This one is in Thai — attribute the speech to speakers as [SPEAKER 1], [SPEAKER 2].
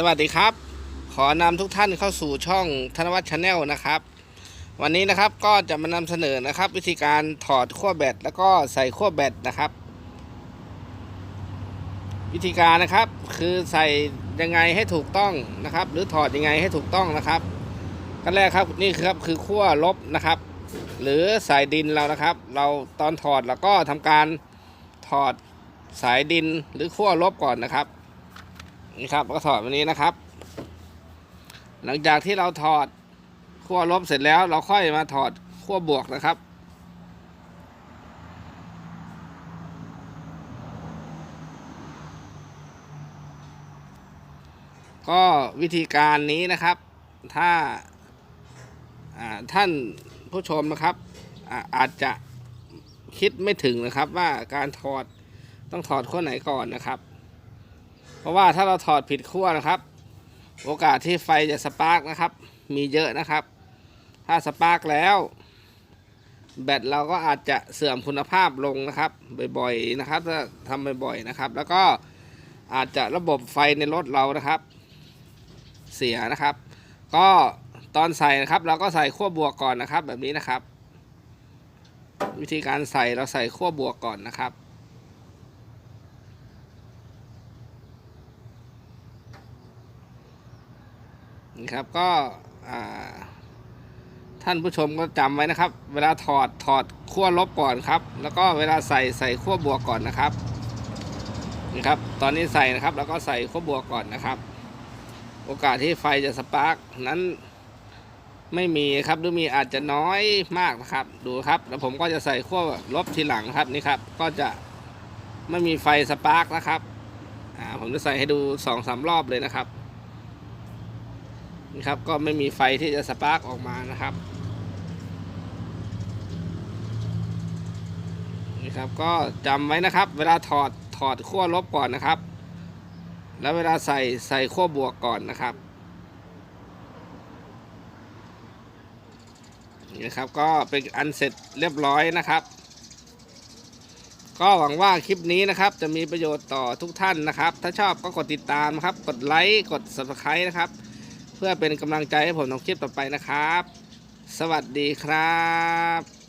[SPEAKER 1] สวัสดีครับ ขอนำทุกท่านเข้าสู่ช่องธนวัฒน์ชาแนลนะครับ วันนี้นะครับก็จะมานำเสนอนะครับ วิธีการถอดขั้วแบตแล้วก็ใส่ขั้วแบตนะครับ วิธีการนะครับคือใส่ยังไงให้ถูกต้องนะครับ หรือถอดยังไงให้ถูกต้องนะครับขั้นแรกครับนี่คือครับคือขั้วลบนะครับ หรือสายดินเรานะครับ เราตอนถอดเราก็ทำการถอดสายดินหรือขั้วลบก่อนนะครับ นี่ครับก็ถอดวันนี้นะครับ หลังจากที่เราถอดขั้วลบเสร็จแล้ว เราค่อยมาถอดขั้วบวกนะครับก็วิธีการนี้นะครับ ถ้าอ่าท่านผู้ชมนะครับอาอาจจะคิดไม่ถึงนะครับว่าการถอดต้องถอดขั้วไหนก่อนนะครับ เพราะว่าถ้าเราถอดผิดขั้วนะครับ โอกาสที่ไฟจะสปาร์กนะครับ มีเยอะนะครับ ถ้าสปาร์กแล้ว แบตเราก็อาจจะเสื่อมคุณภาพลงนะครับ บ่อยๆนะครับถ้าทำบ่อยๆนะครับ แล้วก็อาจจะระบบไฟในรถเรานะครับ เสียนะครับ ก็ตอนใส่นะครับ เราก็ใส่ขั้วบวกก่อนนะครับ แบบนี้นะครับ วิธีการใส่เราใส่ขั้วบวกก่อนนะครับ นี่ครับก็ท่านผู้ชมก็จำไว้นะครับ เวลาถอดถอดขั้วลบก่อนครับ แล้วก็เวลาใส่ใส่ขั้วบวกก่อนนะครับนี่ครับ ตอนนี้ใส่นะครับ แล้วก็ใส่ขั้วบวกก่อนนะครับ โอกาสที่ไฟจะสปาร์กนั้นไม่มีครับหรือมีอาจจะน้อยมากนะครับ ดูครับ แล้วผมก็จะใส่ขั้วลบทีหลังครับนี่ครับ ก็จะไม่มีไฟสปาร์กนะครับผมจะใส่ให้ดูสองสามรอบเลยนะครับ นี่ครับ ก็ไม่มีไฟที่จะสปาร์กออกมานะครับนี่ครับก็จำไว้นะครับ เวลาถอดถอดขั้วลบก่อนนะครับ แล้วเวลาใส่ใส่ขั้วบวกก่อนนะครับนี่นะครับก็เป็นอันเสร็จเรียบร้อยนะครับ ก็หวังว่าคลิปนี้นะครับ จะมีประโยชน์ต่อทุกท่านนะครับ ถ้าชอบก็กดติดตามครับ กดไลค์กด subscribe นะครับ เพื่อเป็นกำลังใจให้ผมทำคลิปต่อไปนะครับ สวัสดีครับ